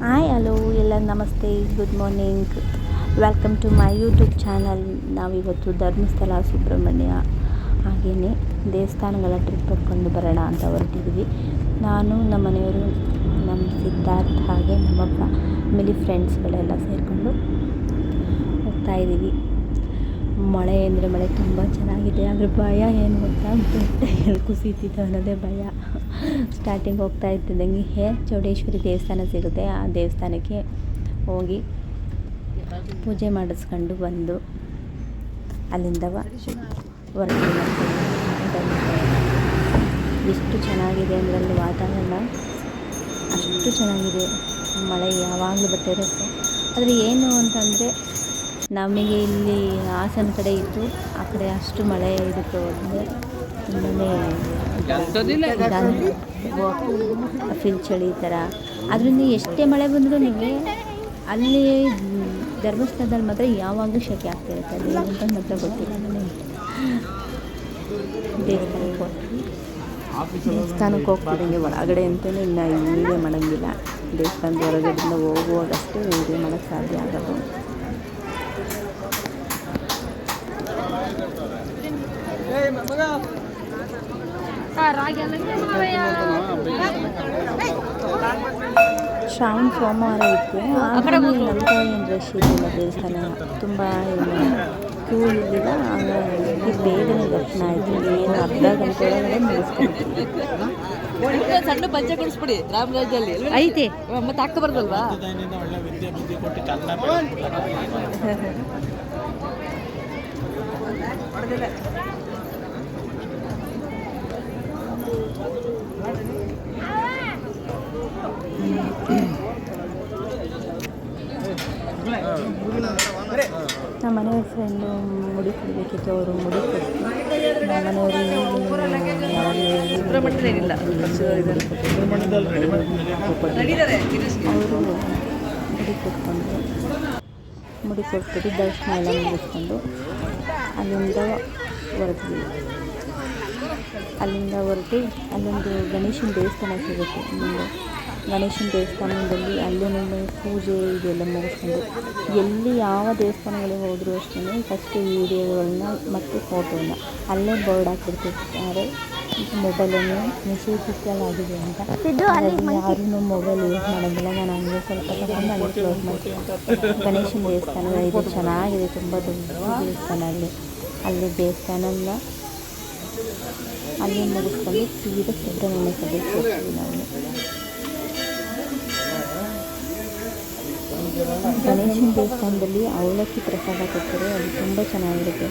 Hi hello ಎಲ್ಲ namaste good morning welcome to my YouTube channel ನಾವಿವತ್ತು ಧರ್ಮಸ್ಥಳ, ಸುಬ್ರಹ್ಮಣ್ಯ ಹಾಗೆಯೇ ದೇವಸ್ಥಾನಗಳ ಟ್ರಿಪ್ ಹೊಡ್ಕೊಂಡು ಬರೋಣ ಅಂತ ಹೊರಟಿದ್ವಿ. ನಾನು, ನಮ್ಮ ಮನೆಯವರು, ನಮ್ಮ ಸಿದ್ಧಾರ್ಥ ಹಾಗೆ ನಮ್ಮ ಫ್ಯಾಮಿಲಿ ಫ್ರೆಂಡ್ಸ್ಗಳೆಲ್ಲ ಸೇರಿಕೊಂಡು ಹೋಗ್ತಾ ಇದ್ದೀವಿ. ಮಳೆ ಅಂದರೆ ಮಳೆ ತುಂಬ ಚೆನ್ನಾಗಿದೆ. ಆದರೆ ಭಯ ಏನು ಗೊತ್ತಾ ಬೆಟ್ಟ ಎಲ್ಲಿ ಕುಸಿತಿತ್ತು ಅನ್ನೋದೇ ಭಯ. ಸ್ಟಾರ್ಟಿಂಗ್ ಹೋಗ್ತಾ ಇದ್ದಂಗೆ ಚೌಡೇಶ್ವರಿ ದೇವಸ್ಥಾನ ಸಿಗುತ್ತೆ. ಆ ದೇವಸ್ಥಾನಕ್ಕೆ ಹೋಗಿ ಪೂಜೆ ಮಾಡಿಸ್ಕೊಂಡು ಬಂದು ಅಲ್ಲಿಂದ ಎಷ್ಟು ಚೆನ್ನಾಗಿದೆ ಅಂದರೆ ಅಲ್ಲಿ ವಾತಾವರಣ ಅಷ್ಟು ಚೆನ್ನಾಗಿದೆ. ಮಳೆ ಯಾವಾಗಲೂ ಬರ್ತಾ ಇರುತ್ತೆ. ಆದರೆ ಏನು ಅಂತಂದರೆ ನಮಗೆ ಇಲ್ಲಿ ಹಾಸನ ಕಡೆ ಇತ್ತು. ಆ ಕಡೆ ಅಷ್ಟು ಮಳೆ ಇರುತ್ತೆ ಅಂದರೆ ತುಂಬನೇ ಫಿಲ್ ಚಳಿ ಥರ. ಅದರಿಂದ ಎಷ್ಟೇ ಮಳೆ ಬಂದರೂ ನಿಮಗೆ ಅಲ್ಲಿ ಧರ್ಮಸ್ಥಳದಲ್ಲಿ ಮಾತ್ರ ಯಾವಾಗಲೂ ಶೆಕೆ ಆಗ್ತಿರುತ್ತೆ ಅದು ಅಂತ ಮಾತ್ರ ಗೊತ್ತಿಲ್ಲ. ನನಗೆ ದೇವಸ್ಥಾನಕ್ಕೆ ಹೋಗ್ತೀವಿ. ದೇವಸ್ಥಾನಕ್ಕೆ ಹೋಗ್ತಿದ್ದಂಗೆ ಒಳಗಡೆ ಅಂತಲೂ ಇನ್ನು ವೀಡಿಯೋ ಮಾಡೋಂಗಿಲ್ಲ. ದೇವಸ್ಥಾನದ ಹೊರಗಡೆಯಿಂದ ಹೋಗುವಾಗಷ್ಟೇ ವೀಡಿಯೋ ಮಾಡೋಕ್ಕೆ ಸಾಧ್ಯ ಆಗೋದು. ಶ್ರಾವಣ ಸೋಮವಾರ ಇತ್ತು. ಏನು ರಶ್ ಇರಲಿಲ್ಲ ದೇವಸ್ಥಾನ. ತುಂಬ ಏನು ಕ್ಯೂ ಇರಲಿಲ್ಲ ಹಾಗಾಗಿ ಬೇಗನೆ ದರ್ಶನ ಆಯಿತು. ಏನು ಅರ್ಧ ಗಂಟೆ ಒಳಗಡೆ ಮುಗಿಸ್ಕೊಂಡು ಸಣ್ಣ ಪಂಚೆ ಕೊಡಿಸ್ಬಿಡಿ ರಾಮರಾಜಲ್ಲಿ ಐತೆ. ಮತ್ತೆ ಅಕ್ಕ ಬರ್ದಲ್ವಾ ನಮ್ಮ ಮನೆಯವ್ರ ಫ್ರೆಂಡು ಮುಡಿ ಕೊಡಬೇಕಿತ್ತು ಅವರು ಮುಡಿ ಅವರು ಮುಡಿ ಕೊಟ್ಕೊಂಡು ಮುಡಿ ಕೊಟ್ಬಿಟ್ಟು ದರ್ಶನ ಎಲ್ಲ ಮುಗಿಸ್ಕೊಂಡು ಅಲ್ಲಿಂದ ಹೊರಟ್ವಿ ಅಲ್ಲಿಂದ ಹೊರಟು ಅಲ್ಲೊಂದು ಗಣೇಶನ ದೇವಸ್ಥಾನ ಸಿಗುತ್ತೆ. ಗಣೇಶನ ದೇವಸ್ಥಾನದಲ್ಲಿ ಅಲ್ಲೂ ಪೂಜೆ ಇದೆಲ್ಲ ಮುಗಿಸ್ಕೊಂಡು ಎಲ್ಲಿ ಯಾವ ದೇವಸ್ಥಾನಗಳಿಗೆ ಹೋದರೂ ಅಷ್ಟೇ ಫಸ್ಟ್ ವೀಡಿಯೋಗಳನ್ನ ಮತ್ತು ಫೋಟೋನ ಅಲ್ಲೇ ಬೋರ್ಡ್ ಹಾಕ್ಬಿಡ್ತಿರ್ತಾರೆ ಮೊಬೈಲನ್ನು ನಿಷೇಧಿಸಲಾಗಿದೆ ಅಂತ. ಯಾರೂ ಮೊಬೈಲ್ ಯೂಸ್ ಮಾಡೋದಿಲ್ಲ ನಾನು ಹಂಗೆ ಸ್ವಲ್ಪ ತಗೊಂಡು ಹಂಗೆ ಕ್ಲೋಸ್ ಮಾಡ್ತೀನಿ. ಗಣೇಶನ ದೇವಸ್ಥಾನ ಇದು ಚೆನ್ನಾಗಿದೆ ತುಂಬ ದೊಡ್ಡ ದೇವಸ್ಥಾನ ಅಲ್ಲಿ. ಅಲ್ಲಿ ದೇವಸ್ಥಾನ ಎಲ್ಲ ಅಲ್ಲಿ ಮುಗಿಸ್ಕೊಂಡು ಸೀದಾ ಸುಬ್ರಹ್ಮಣ್ಯ ಸಭೆಗೆ ಹೋಗ್ತೀವಿ ನಾವು. ಗಣೇಶನ ದೇವಸ್ಥಾನದಲ್ಲಿ ಅವಲಕ್ಕಿ ಪ್ರಸಾದ ಕೊಡ್ತಾರೆ ಅದು ತುಂಬ ಚೆನ್ನಾಗಿರುತ್ತೆ.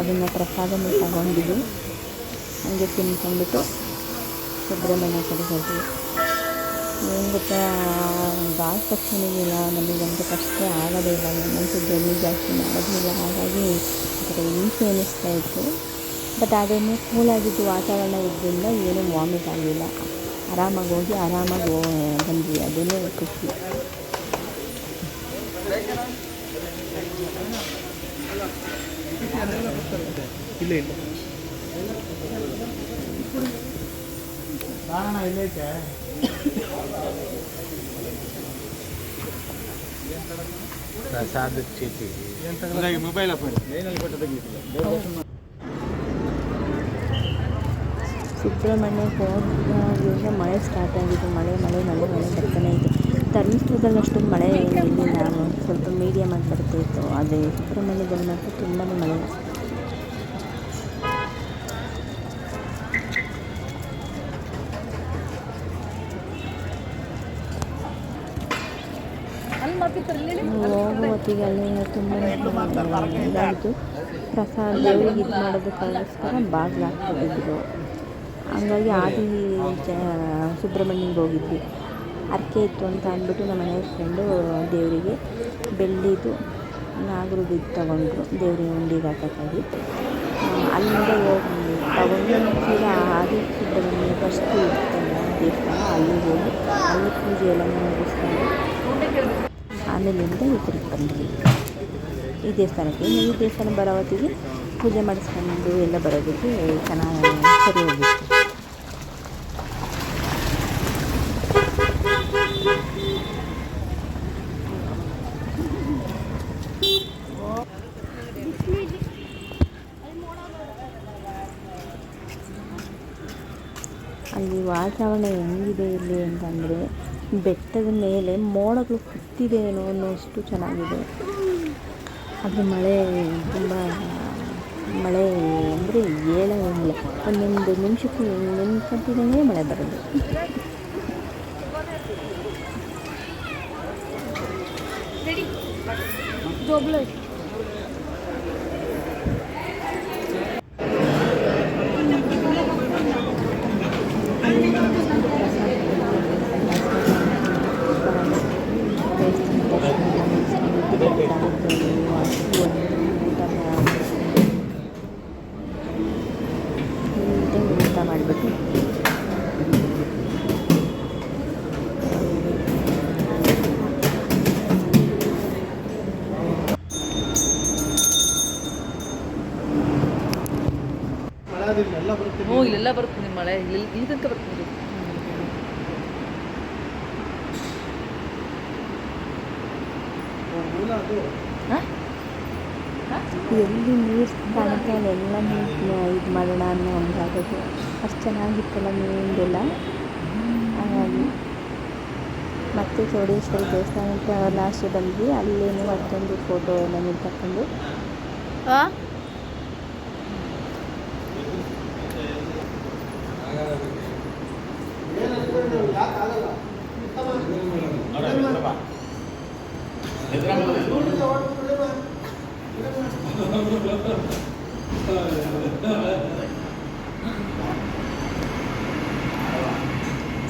ಅದನ್ನು ಪ್ರಸಾದನ ತಗೊಂಡಿದ್ದು ಹಂಗೆ ತಿನ್ಕೊಂಡ್ಬಿಟ್ಟು ಸುಬ್ರಹ್ಮಣ್ಯ ಕಡೆ ಹೋದ್ವಿ. ಏನು ಗೊತ್ತಾ ಇಲ್ಲ ತಕ್ಷಣಿಗಿಲ್ಲ ನಮಗಂತೂ ಕಷ್ಟ ಆಗೋದೇ ಇಲ್ಲ. ನಮ್ಮಂತೂ ಜಮೀನು ಜಾಸ್ತಿ ಮಾಡೋದಿಲ್ಲ. ಹಾಗಾಗಿ ಒಂಥರ ಹಿಂಸೆ ಅನ್ನಿಸ್ತಾ ಇತ್ತು. ಬಟ್ ಅದೇನು ಕೂಲಾಗಿದ್ದು ವಾತಾವರಣ ಇದ್ದರಿಂದ ಏನೂ ವಾಮಿಟ್ ಆಗಲಿಲ್ಲ ಆರಾಮಾಗಿ ಹೋಗಿ ಆರಾಮಾಗಿ ಹೋ ಬಂದ್ವಿ. ಅದೇನೇ ಖುಷಿ. ಇಲ್ಲ ಇಲ್ಲ. ಕಾರಣ ಇಲ್ಲೈತೆ ಪ್ರಸಾದ ಚೀಟಿ. ಮೊಬೈಲ್ ಏನಲ್ಲಿ ಕೊಟ್ಟು ತೆಗೀತಿಲ್ಲ ಸುಬ್ರಹ್ಮಣ್ಯಕ್ಕೆ ಹೋದಾಗಿಂದ ಮಳೆ ಸ್ಟಾರ್ಟ್ ಆಗಿದೆ. ಮಳೆ ಮಳೆ ಮಳೆ ಮಳೆ ಬರ್ತಾನೆ ಇತ್ತು ಧರ್ಮಸ್ಥಳದಲ್ಲಿ ಅಷ್ಟು ಮಳೆ ಇರಲಿಲ್ಲ ಸ್ವಲ್ಪ ಮೀಡಿಯಮ್ ಆಗಿ ಬರ್ತಾ ಇತ್ತು. ಆದರೆ ಸುಬ್ರಹ್ಮಣ್ಯದಲ್ಲಿ ಮಾತ್ರ ತುಂಬಾ ಮಳೆ. ಹೋಗುವತ್ತಿಗೆ ಅಲ್ಲಿ ತುಂಬ ಇದಾಯಿತು. ಪ್ರಸಾದ, ದೇವರಿಗೆ ಇದು ಮಾಡೋದಕ್ಕೋಸ್ಕರ ಬಾಗಿಲು ಹಾಕ್ಬಿಟ್ಟಿದ್ರು. ಹಂಗಾಗಿ ಆದಿ ಚ ಸುಬ್ರಹ್ಮಣ್ಯಂಗೆ ಹೋಗಿದ್ವಿ. ಅರ್ಕೆ ಇತ್ತು ಅಂತ ಅಂದ್ಬಿಟ್ಟು ನಮ್ಮ ಮನೆಯವ್ರ ಫ್ರೆಂಡು ದೇವರಿಗೆ ಬೆಳ್ಳಿದು ನಾಗರದ್ದು ಇದು ತೊಗೊಂಡ್ರು, ದೇವ್ರಿಗೆ ಉಂಡಿಗೆ ಹಾಕೋಕ್ಕಾಗಿ. ಅಲ್ಲಿಂದ ಹೋಗಿ ತಗೊಂಡು ಸೀದಾ ಆದಿ ಸುಬ್ರಹ್ಮಣ್ಯ ಫಸ್ಟು ಇರ್ತಲ್ಲ ದೇವಸ್ಥಾನ ಅಲ್ಲಿಗೆ ಹೋಗಿ ಅಲ್ಲಿ ಪೂಜೆ ಎಲ್ಲ ಮುಗಿಸ್ಕೊಂಡು ಆಮೇಲಿಂದ ಈ ಕಡೆಗೆ ಬಂದ್ವಿ. ಈ ದೇವಸ್ಥಾನಕ್ಕೆ ಈ ದೇವಸ್ಥಾನ ಬರೋ ಹೊತ್ತಿಗೆ ಪೂಜೆ ಮಾಡಿಸ್ಕೊಂಡು ಎಲ್ಲ ಬರೋದಕ್ಕೆ ಚೆನ್ನಾಗಿ ಸರಿ ಹೋಗಿತ್ತು. ವಾತಾವರಣ ಹೆಂಗಿದೆ ಇಲ್ಲಿ ಅಂತಂದರೆ ಬೆಟ್ಟದ ಮೇಲೆ ಮೋಡಗಳು ಕುತ್ತಿದೆ ಏನೋ ಅನ್ನೋಷ್ಟು ಚೆನ್ನಾಗಿದೆ. ಆದರೆ ಮಳೆ ತುಂಬ, ಮಳೆ ಅಂದರೆ ಹೇಳೋಂಗಿಲ್ಲ ಒಂದೊಂದು ನಿಮಿಷಕ್ಕೂ ನಿಂತ್ಕೊಂತಿದ್ದಂಗೆ ಮಳೆ ಬರೋದು ಊಟ ಮಾಡಿಬಿಟ್ಟು ಎಲ್ಲ ಬರುತ್ತೆ ಹ್ಞೂ ಇಲ್ಲೆಲ್ಲ ಬರುತ್ತೆ ನಿಮ್ಮ ಮಳೆ. ಇಲ್ಲಿ ಇಲ್ಲಿ ತನಕ ಬರ್ತೀನಿ ಹಾಂ? ಎಲ್ಲಿ ನೀರು ಕಾಣುತ್ತೆ ಅಲ್ಲೆಲ್ಲ ನೀರು ಇದು ಮಾಡೋಣ ಅನ್ನೋ ಒಂದಾಗೋದು ಅಷ್ಟು ಚೆನ್ನಾಗಿತ್ತಲ್ಲ ನೀರಿಂದೆಲ್ಲ ಹಾಗಾಗಿ ಮತ್ತೆ ಚೌಡೇಶ್ವರಿ ದೇವಸ್ಥಾನಕ್ಕೆ ಲಾಸ್ಟ್ ಬಂದ್ವಿ. ಅಲ್ಲೇನು ಮತ್ತೊಂದು ಫೋಟೋ ಎಲ್ಲ ತಗೊಂಡು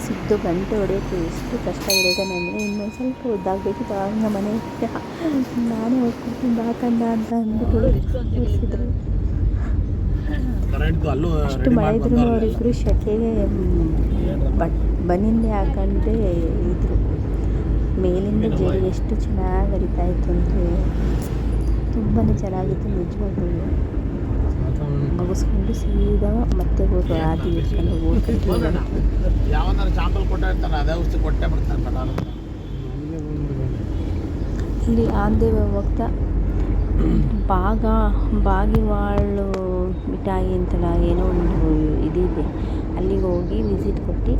ಸಿದ್ದು ಗಂಟೆ ಹೊಡೆಯೋಕ್ಕೆ ಎಷ್ಟು ಕಷ್ಟ ಹಿಡಿದಾನೆ ಅಂದರೆ ಇನ್ನೊಂದು ಸ್ವಲ್ಪ ಉದ್ದಾಗಬೇಕು ನಮ್ಮ ಮನೆ ನಾನೇ ಹೋಗ್ಕೊಡ್ತೀನಿ ಬಾಕಂದ ಅಂತ ಅಂದ್ಬಿಟ್ಟು ಕೂರಿಸಿದ್ರು ಅಷ್ಟು ಮಳೆ ಇದ್ರೂ ಅವರಿಬ್ಬರು ಶೆಕೆಗೆ ಬಟ್ ಬನಿಂದೆ ಹಾಕೊಂಡ್ರೆ ಇದ್ರು. ಮೇಲಿಂದ ಜೇಡಿ ಎಷ್ಟು ಚೆನ್ನಾಗಿ ಹರಿತಾ ಇತ್ತು ಅಂದರೆ ತುಂಬಾ ಚೆನ್ನಾಗಿತ್ತು ನಿಜವಾಗ್ಲೂ. ಮುಗಿಸ್ಕೊಂಡು ಸೀದಾ ಮತ್ತೆ ಹೋದ್ರು. ಆದಿ ಇಟ್ಕೊಂಡು ಹೋಗ್ಕೊಂಡು ಇಲ್ಲಿ ಆಂದೇವ ಹೋಗ್ತಾ ಬಾಗ ಬಾಗಿವಾಳು ಮಿಠಾಯಿ ಅಂತೆಲ್ಲ, ಏನೋ ಒಂದು ಇದಿದೆ. ಅಲ್ಲಿಗೆ ಹೋಗಿ ವಿಸಿಟ್ ಕೊಟ್ಟು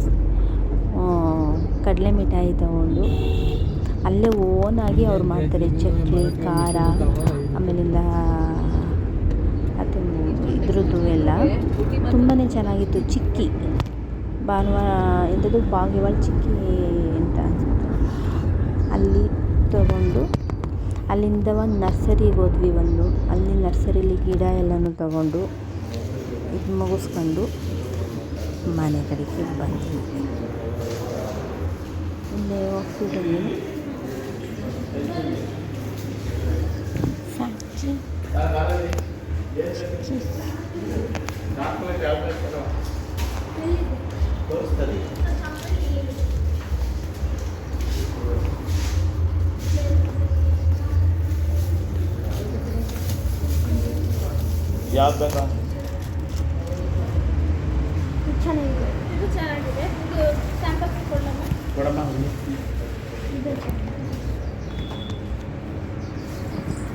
ಕಡಲೆ ಮಿಠಾಯಿ ತಗೊಂಡು, ಅಲ್ಲೇ ಓನಾಗಿ ಅವ್ರು ಮಾಡ್ತಾರೆ. ಚಟ್ನಿ, ಖಾರ, ಆಮೇಲಿಂದ ಅದು ಇದ್ರದ್ದು ಎಲ್ಲ ತುಂಬಾ ಚೆನ್ನಾಗಿತ್ತು. ಚಿಕ್ಕಿ, ಭಾನುವಾರ ಎಂಥದ್ದು ಬಾಗಿವಾಳ ಚಿಕ್ಕಿ ಅಂತ ಅನ್ಸುತ್ತೆ. ಅಲ್ಲಿ ತಗೊಂಡು ಅಲ್ಲಿಂದ ಒಂದು ನರ್ಸರಿಗೆ ಹೋದ್ವಿ ಒಂದು. ಅಲ್ಲಿ ನರ್ಸರಿಲಿ ಗಿಡ ಎಲ್ಲನೂ ತಗೊಂಡು, ಇದು ಮುಗಿಸ್ಕೊಂಡು ಮನೆ ಕಡೆಗೆ ಬಂದ್ವಿ. ಇಲ್ಲೇ ಹೋಗ್ತಿದ್ದೀವಿ ಫ್ಯಾಕ್ಟ್ರಿ ಯಾವ್ದು ಬೇಕಾ? ಚೆನ್ನಾಗಿದೆ. ಇದು ಚೆನ್ನಾಗಿದೆ. ಇದು ಸ್ಯಾಂಪಲ್ ಕೊಡಮ್ಮ. ಇದು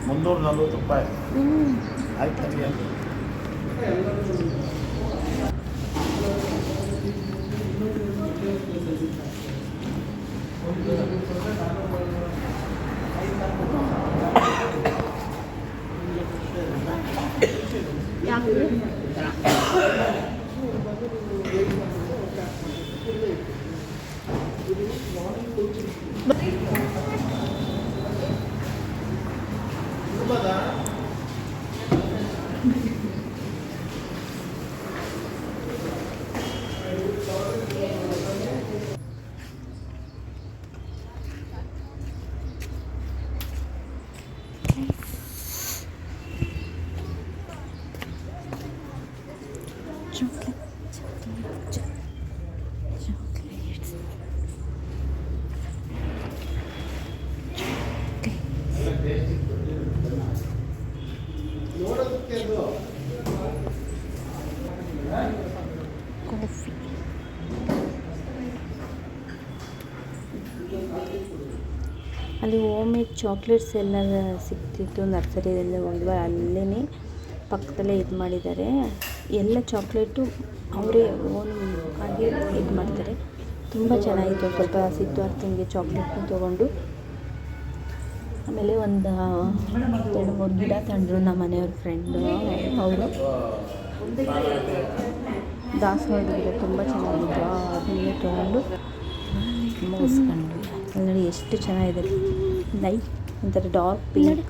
ಮುನ್ನೂರ ನಲ್ವತ್ತು ರೂಪಾಯಿ. ಆಯ್ತು ಆಯ್ತು? ಸರಿ ಕಾಫಿ ಅಲ್ಲಿ ಹೋಮ್ ಮೇಡ್ ಚಾಕ್ಲೇಟ್ಸ್ ಎಲ್ಲ ಸಿಗ್ತಿತ್ತು ನರ್ಸರಿಯಲ್ಲಿ ಒಂದು ಅಲ್ಲೇ ಪಕ್ಕದಲ್ಲೇ ಇದು ಮಾಡಿದ್ದಾರೆ. ಎಲ್ಲ ಚಾಕ್ಲೇಟು ಅವರೇ ಓನ್ ಆಗಿ ಇದು ಮಾಡ್ತಾರೆ. ತುಂಬ ಚೆನ್ನಾಗಿತ್ತು. ಸ್ವಲ್ಪ ಸಿದ್ಧಾರ್ಥನಿಗೆ ಚಾಕ್ಲೇಟ್ನ ತೊಗೊಂಡು. ಆಮೇಲೆ ಒಂದು, ಎರಡು ಮೂರು ಗಿಡ ತಂದರು ನಮ್ಮ ಮನೆಯವ್ರ ಫ್ರೆಂಡು ಅವರು. ದಾಸವಾಳದ ತುಂಬ ಚೆನ್ನಾಗಿದ್ದು ಅದನ್ನೇ ತೊಗೊಂಡು ಮುಗಿಸ್ಕೊಂಡು ಅಲ್ಲಿ ನೋಡಿ ಎಷ್ಟು ಚೆನ್ನಾಗಿದೆ. ಲೈಟ್ ಒಂಥರ ಡಾರ್ಕ್ ಪಿಂಕ್.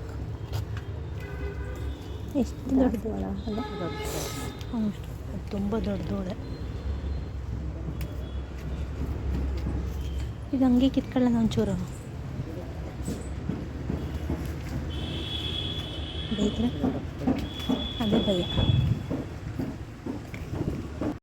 ಎಷ್ಟು ದೊಡ್ಡದು ಅಲ್ಲ? ಹೌದು ತುಂಬ ದೊಡ್ಡದವಳೆ ಇದು ಹಂಗೆ ಕಿತ್ಕೊಳ್ಳೋಣ ಒಂಚೂರು. ಬೈದ್ರೆ ಅದೇ ಭಯ.